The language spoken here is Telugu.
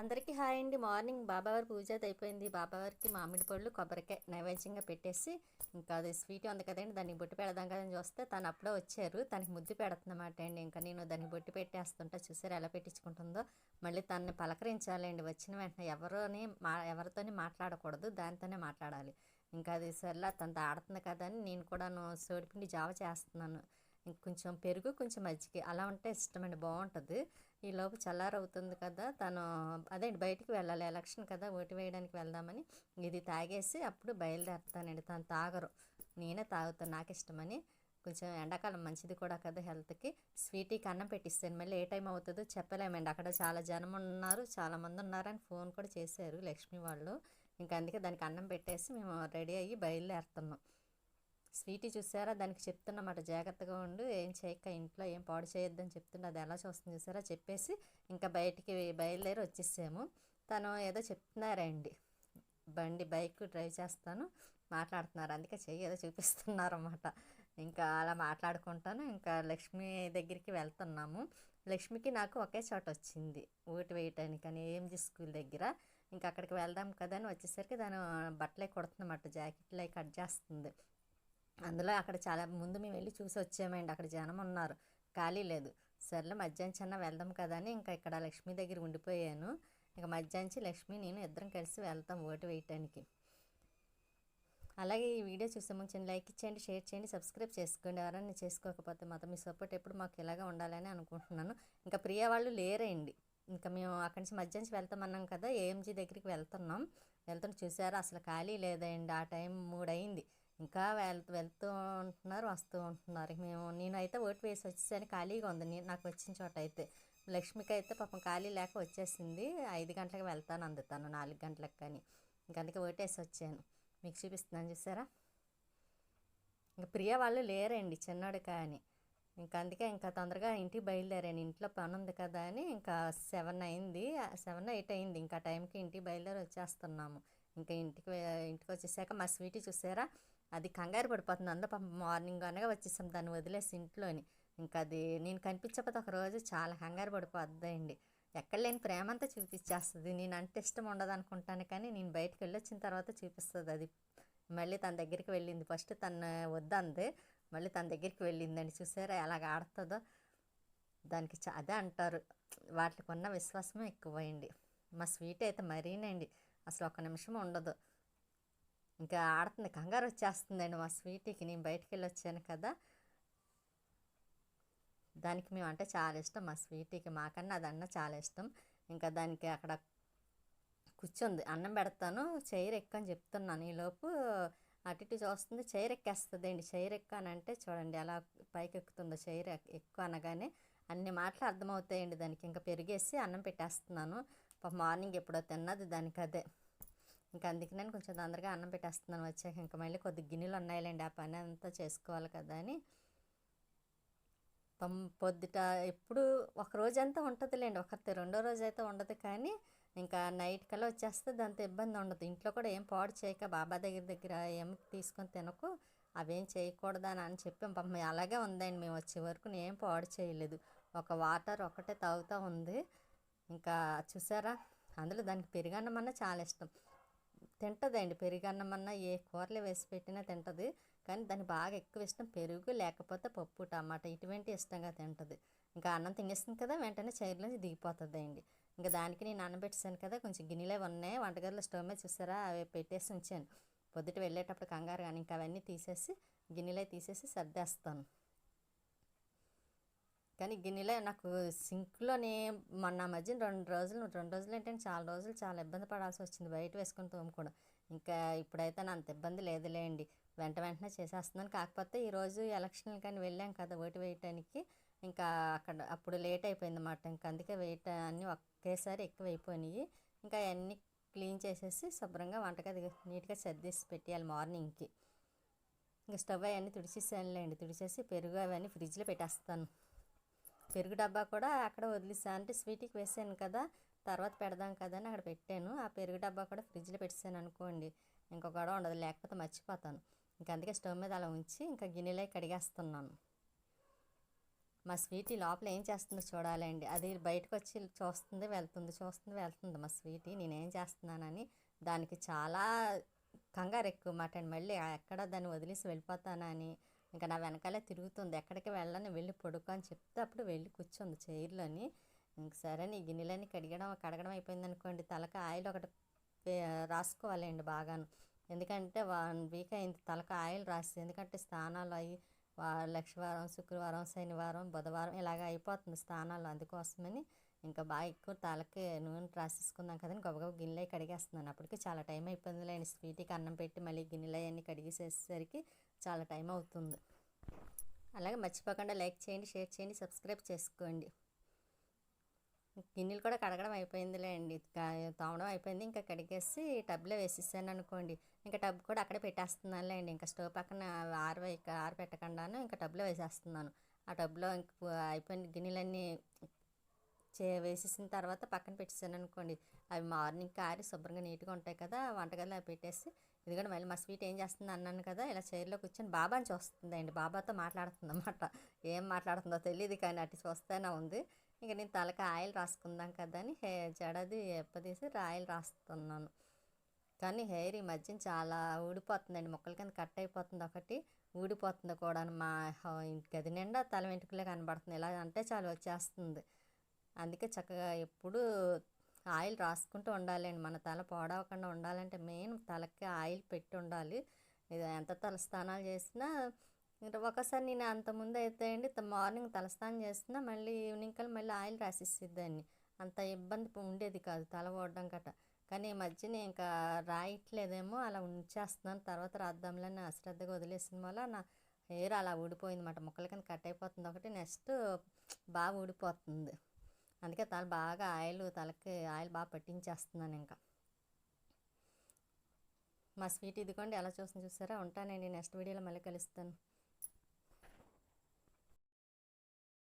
అందరికీ హాయ్ అండి. మార్నింగ్ బాబావారి పూజ అయిపోయింది. బాబావారికి మామిడి పళ్ళు కొబ్బరికాయ నైవేద్యంగా పెట్టేసి ఇంకా అది స్వీట్ ఉంది కదండి దానికి బొట్టు పెడదాం కదని చూస్తే తను అప్పుడే వచ్చారు. తనకి ముద్దు పెడుతున్నమాట అండి. ఇంకా నేను దానికి బొట్టు పెట్టేస్తుంటా చూసారు ఎలా పెట్టించుకుంటుందో. మళ్ళీ తనని పలకరించాలండి వచ్చిన వెంటనే ఎవరిని మా ఎవరితోని మాట్లాడకూడదు దానితోనే మాట్లాడాలి. ఇంకా అది సర్లా తనతో ఆడుతుంది కదా అని నేను కూడాను సోడిపిండి జావ చేస్తున్నాను. ఇంకొంచెం పెరుగు కొంచెం మజ్జిగ అలా ఉంటే ఇష్టమండి బాగుంటుంది. ఈ లోపు చల్లారవుతుంది కదా తను అదే బయటికి వెళ్ళాలి ఎలక్షన్ కదా ఓటు వేయడానికి వెళ్దామని. ఇది తాగేసి అప్పుడు బయలుదేరుతానండి తను తాగరు. నేనే తాగుతాను నాకు ఇష్టమని. కొంచెం ఎండాకాలం మంచిది కూడా కదా హెల్త్కి. స్వీటీకి అన్నం పెట్టిస్తాను మళ్ళీ ఏ టైం అవుతుందో చెప్పలేమండి. అక్కడ చాలా జనం ఉన్నారు చాలామంది ఉన్నారని ఫోన్ కూడా చేశారు లక్ష్మి వాళ్ళు. ఇంకా అందుకే దానికి అన్నం పెట్టేసి మేము రెడీ అయ్యి బయలుదేరుతున్నాం. స్వీటీ చూసారా? దానికి చెప్తున్నమాట జాగ్రత్తగా ఉండు. ఏం చేయక ఇంట్లో ఏం పాడు చేయొద్దని చెప్తుండే. అది ఎలా చూస్తుంది చూసారా? చెప్పేసి ఇంకా బయటికి బయలుదేరి వచ్చేసాము. తను ఏదో చెప్తున్నారండి. బండి బైక్ డ్రైవ్ చేస్తాను. మాట్లాడుతున్నారు. అందుకే చెయ్యి ఏదో చూపిస్తున్నారు అన్నమాట ఇంకా అలా మాట్లాడుకుంటాను. ఇంకా లక్ష్మి దగ్గరికి వెళ్తున్నాము. లక్ష్మికి నాకు ఒకే చోట వచ్చింది. ఓటు వేయటానికి అని ఏంజీ స్కూల్ దగ్గర. ఇంకా అక్కడికి వెళ్దాం కదా అని వచ్చేసరికి దాని బట్టలే కుడుతున్నమాట. జాకెట్లు కట్ చేస్తుంది. అందులో అక్కడ చాలా ముందు మేము వెళ్ళి చూసి వచ్చామండి. అక్కడ జనం ఉన్నారు. ఖాళీ లేదు. సర్లే మధ్యాహ్నం వెళ్దాం కదా అని ఇంకా ఇక్కడ లక్ష్మి దగ్గర ఉండిపోయాను. ఇంకా మధ్యాహ్నం లక్ష్మి నేను ఇద్దరం కలిసి వెళ్తాం ఓటు వేయటానికి. అలాగే ఈ వీడియో చూసే ముందు చిన్న లైక్ ఇచ్చేయండి షేర్ చేయండి సబ్స్క్రైబ్ చేసుకోండి. ఎవరైనా చేసుకోకపోతే మాత్రం మీ సపోర్ట్ ఎప్పుడు మాకు ఇలాగా ఉండాలని అనుకుంటున్నాను. ఇంకా ప్రియ వాళ్ళు లేరండి. ఇంకా మేము అక్కడి నుంచి మధ్యాహ్నం వెళ్తామన్నాం కదా ఏఎంజీ దగ్గరికి వెళ్తున్నాం. వెళ్తున్న చూసారా అసలు ఖాళీ లేదండి. ఆ టైం మూడు అయింది ఇంకా వెళ్తూ వెళ్తూ ఉంటున్నారు వస్తూ ఉంటున్నారు. మేము నేనైతే ఓటు వేసి వచ్చేసాను. ఖాళీగా ఉంది. నేను నాకు వచ్చిన చోట అయితే. లక్ష్మికి అయితే పాపం ఖాళీ లేక వచ్చేసింది. ఐదు గంటలకు వెళ్తాను అందుతాను. నాలుగు గంటలకు కానీ. ఇంక అందుకే ఓటేసి వచ్చాను. మీకు చూపిస్తున్నాను చూసారా? ఇంకా ప్రియ వాళ్ళు లేరండి. చిన్నాడు కానీ. ఇంకా అందుకే ఇంకా తొందరగా ఇంటికి బయలుదేరాను. ఇంట్లో పని ఉంది కదా అని ఇంకా సెవెన్ అయింది. సెవెన్ ఎయిట్ అయింది. ఇంకా టైంకి ఇంటికి బయలుదేరి వచ్చేస్తున్నాము. ఇంకా ఇంటికి ఇంటికి వచ్చేసాక మా స్వీట్ చూసారా? అది కంగారు పడిపోతుంది. అందరూ మార్నింగ్ అనగా వచ్చేసాం. దాన్ని వదిలేసి ఇంట్లోని. ఇంకా అది నేను కనిపించకపోతే ఒక రోజు చాలా కంగారు పడిపోద్దండి. ఎక్కడ లేని ప్రేమ అంతా చూపించేస్తుంది. నేను అంటే ఇష్టం ఉండదు అనుకుంటాను కానీ నేను బయటకు వెళ్ళొచ్చిన తర్వాత చూపిస్తుంది అది. మళ్ళీ తన దగ్గరికి వెళ్ళింది. ఫస్ట్ తను వద్దంది. మళ్ళీ తన దగ్గరికి వెళ్ళిందండి. చూసారా ఎలాగ ఆడుతుందో. దానికి చ అదే అంటారు. వాటికి ఉన్న విశ్వాసమే ఎక్కువైంది మా స్వీట్ అయితే మరీనండి. అసలు ఒక నిమిషం ఉండదు. ఇంకా ఆడుతుంది కంగారు వచ్చేస్తుందండి మా స్వీటీకి. నేను బయటికి వెళ్ళి వచ్చాను కదా. దానికి మేము అంటే చాలా ఇష్టం మా స్వీటీకి. మాకన్నా అదన్న చాలా ఇష్టం. ఇంకా దానికి అక్కడ కూర్చుంది. అన్నం పెడతాను. చైర్ ఎక్కని చెప్తున్నాను ఈలోపు అటు ఇటు చూస్తుంది. చైర్ ఎక్కేస్తుంది అండి చైర్ ఎక్కానంటే చూడండి ఎలా పైకి ఎక్కుతుందో చైర్ ఎక్కువ అనగానే అన్ని మాటలు అర్థమవుతాయండి. దానికి ఇంకా పెరిగేసి అన్నం పెట్టేస్తున్నాను. మార్నింగ్ ఎప్పుడో తిన్నది దానికి అదే. ఇంకా అందుకే నేను కొంచెం తొందరగా అన్నం పెట్టేస్తున్నాను వచ్చాక. ఇంకా మళ్ళీ కొద్ది గిన్నెలు ఉన్నాయిలేండి ఆ పని అంతా చేసుకోవాలి కదా అని. పొద్దుట ఎప్పుడు ఒక రోజంతా ఉంటుందిలేండి ఒకరితే రెండో రోజు అయితే ఉండదు కానీ ఇంకా నైట్ కల్లా వచ్చేస్తే దాంతో ఇబ్బంది ఉండదు. ఇంట్లో కూడా ఏం పాడు చేయక బాబా దగ్గర దగ్గర ఏం తీసుకొని తినకు అవేం చేయకూడదని అని చెప్పాం పాపం అలాగే ఉందండి. మేము వచ్చే వరకు నేను పాడు చేయలేదు. ఒక వాటర్ ఒకటే తాగుతూ ఉంది. ఇంకా చూసారా అందులో దానికి పెరుగన్నం అన్న చాలా ఇష్టం. తింటదండి. పెరుగన్నమన్నా ఏ కూరలు వేసి పెట్టినా తింటుంది. కానీ దాన్ని బాగా ఎక్కువ ఇష్టం పెరుగు లేకపోతే పప్పు టమాటా ఇటువంటి ఇష్టంగా తింటుంది. ఇంకా అన్నం తినేస్తుంది కదా వెంటనే చైర్లోంచి దిగిపోతుందండి. ఇంకా దానికి నేను అన్నం పెట్టేశాను కదా కొంచెం గిన్నెలే ఉన్నాయి. వంటగదిలో స్టవ్ మీద చూసారా అవి పెట్టేసి ఉంచాను. పొద్దుట వెళ్ళేటప్పుడు కంగారు కానీ ఇంకా అవన్నీ తీసేసి గిన్నెలే తీసేసి సర్దేస్తాను. కానీ గిన్నెలే నాకు సింక్లోనే మొన్న మధ్య రెండు రోజులు రెండు రోజులు ఏంటంటే చాలా రోజులు చాలా ఇబ్బంది పడాల్సి వచ్చింది బయట వేసుకుని తోముకోవడం. ఇంకా ఇప్పుడైతే నా అంత ఇబ్బంది లేదులేండి. వెంట వెంటనే చేసేస్తున్నాను. కాకపోతే ఈరోజు ఎలక్షన్ కానీ వెళ్ళాం కదా ఓటు వేయటానికి. ఇంకా అక్కడ అప్పుడు లేట్ అయిపోయింది అన్నమాట ఇంకా అందుకే వెయిట్ అన్నీ ఒకేసారి ఎక్కువ అయిపోయినాయి ఇంకా అవన్నీ క్లీన్ చేసేసి శుభ్రంగా వంటగది నీట్గా సర్దేసి పెట్టేయాలి మార్నింగ్కి. ఇంకా స్టవ్ అవన్నీ తుడిచేసానులేండి తుడిచేసి పెరుగు అవన్నీ ఫ్రిడ్జ్లో పెట్టేస్తాను. పెరుగు డబ్బా కూడా అక్కడ వదిలేసాను అంటే స్వీట్కి వేసాను కదా తర్వాత పెడదాం కదా అని అక్కడ పెట్టాను. ఆ పెరుగు డబ్బా కూడా ఫ్రిడ్జ్లో పెట్టేసాను అనుకోండి ఇంకో గొడవ ఉండదు లేకపోతే మర్చిపోతాను. ఇంకా అందుకే స్టవ్ మీద అలా ఉంచి ఇంకా గిన్నెలే కడిగేస్తున్నాను. మా స్వీటీ లోపల ఏం చేస్తుందో చూడాలండి. అది బయటకు వచ్చి చూస్తుంది వెళ్తుంది చూస్తుంది వెళ్తుంది మా స్వీటీ. నేనేం చేస్తున్నానని దానికి చాలా కంగారు ఎక్కువ మాట అండి. మళ్ళీ ఎక్కడ దాన్ని వదిలేసి వెళ్ళిపోతానని ఇంకా నా వెనకాలే తిరుగుతుంది. ఎక్కడికి వెళ్ళని వెళ్ళి పడుకో అని చెప్తే అప్పుడు వెళ్ళి కూర్చుంది చైర్లోని. ఇంక సరే నీ గిన్నెలన్నీ కడిగడం కడగడం అయిపోయింది అనుకోండి తలక ఆయిల్ ఒకటి రాసుకోవాలండి బాగాను. ఎందుకంటే వన్ వీక్ అయింది తలకు ఆయిల్ రాసి ఎందుకంటే స్నానాలు అయ్యి లక్షవారం శుక్రవారం శనివారం బుధవారం ఇలాగ అయిపోతుంది స్నానాలు అందుకోసమని. ఇంకా బాగా ఎక్కువ తలకి నూనె రాసేసుకుందాం కదని గబగబ గిన్నెలు కడిగేస్తున్నాను. అప్పటికి చాలా టైం అయిపోయింది లేండి స్వీట్కి అన్నం పెట్టి మళ్ళీ గిన్నెలు అవన్నీ కడిగేసేసరికి చాలా టైం అవుతుంది. అలాగే మర్చిపోకుండా లైక్ చేయండి షేర్ చేయండి సబ్స్క్రైబ్ చేసుకోండి. గిన్నెలు కూడా కడగడం అయిపోయిందిలేండి అండి. తోమడం అయిపోయింది. ఇంకా కడిగేసి టబ్లో వేసేసాను అనుకోండి. ఇంకా టబ్ కూడా అక్కడే పెట్టేస్తున్నానులేండి ఇంకా స్టవ్ పక్కన ఆరు ఆరు పెట్టకుండాను ఇంకా టబ్లో వేసేస్తున్నాను. ఆ టబ్లో ఇంక అయిపోయిన గిన్నెలన్నీ చే వేసేసిన తర్వాత పక్కన పెట్టేసాను అనుకోండి. అవి మార్నింగ్ కారి శుభ్రంగా నీట్గా ఉంటాయి కదా వంటగదిలో అవి పెట్టేసి ఎందుకంటే మళ్ళీ మా స్వీట్ ఏం చేస్తుంది అన్నాను కదా ఇలా చైర్లో కూర్చొని బాబాని చూస్తుందండి. బాబాతో మాట్లాడుతుంది అన్నమాట ఏం మాట్లాడుతుందో తెలియదు కానీ అటు చూస్తేనే ఉంది. ఇంకా నేను తలకి ఆయిల్ రాసుకుందాం కదా అని హే జడది ఎప్పదీసి ఆయిల్ రాస్తున్నాను. కానీ హెయిర్ ఈ మధ్యన చాలా ఊడిపోతుందండి. మొక్కల కింద కట్ అయిపోతుంది ఒకటి ఊడిపోతుంది కూడా. మా గది నిండా తల వెంట్రుకలే కనబడుతుంది ఇలా అంటే చాలా వచ్చేస్తుంది. అందుకే చక్కగా ఎప్పుడు ఆయిల్ రాసుకుంటూ ఉండాలండి. మన తల పాడవకుండా ఉండాలంటే మెయిన్ తలకి ఆయిల్ పెట్టి ఉండాలి. ఇది ఎంత తలస్నానాలు చేసినా ఒకసారి నేను అంత ముందు అయితే అండి మార్నింగ్ తలస్నానం చేసినా మళ్ళీ ఈవినింగ్ కల్లా మళ్ళీ ఆయిల్ రాసిద్దాన్ని అంత ఇబ్బంది ఉండేది కాదు తల ఓడడం గట్ట. కానీ ఈ మధ్యన ఇంకా రాయట్లేదేమో అలా ఉంచేస్తున్నాను. తర్వాత రాద్దాంలని అశ్రద్ధగా వదిలేసిన వల్ల నా హెయిర్ అలా ఊడిపోయింది అన్నమాట ముక్కల కింద కట్ అయిపోతుంది ఒకటి నెక్స్ట్ బాగా ఊడిపోతుంది. అందుకే తల బాగా ఆయిల్ తలకి ఆయిల్ బాగా పట్టించేస్తున్నాను ఇంకా. మా స్వీట్ ఇదిగోండి ఎలా చూసిన చూసారా? ఉంటానండి నెక్స్ట్ వీడియోలో మళ్ళీ కలుస్తాను.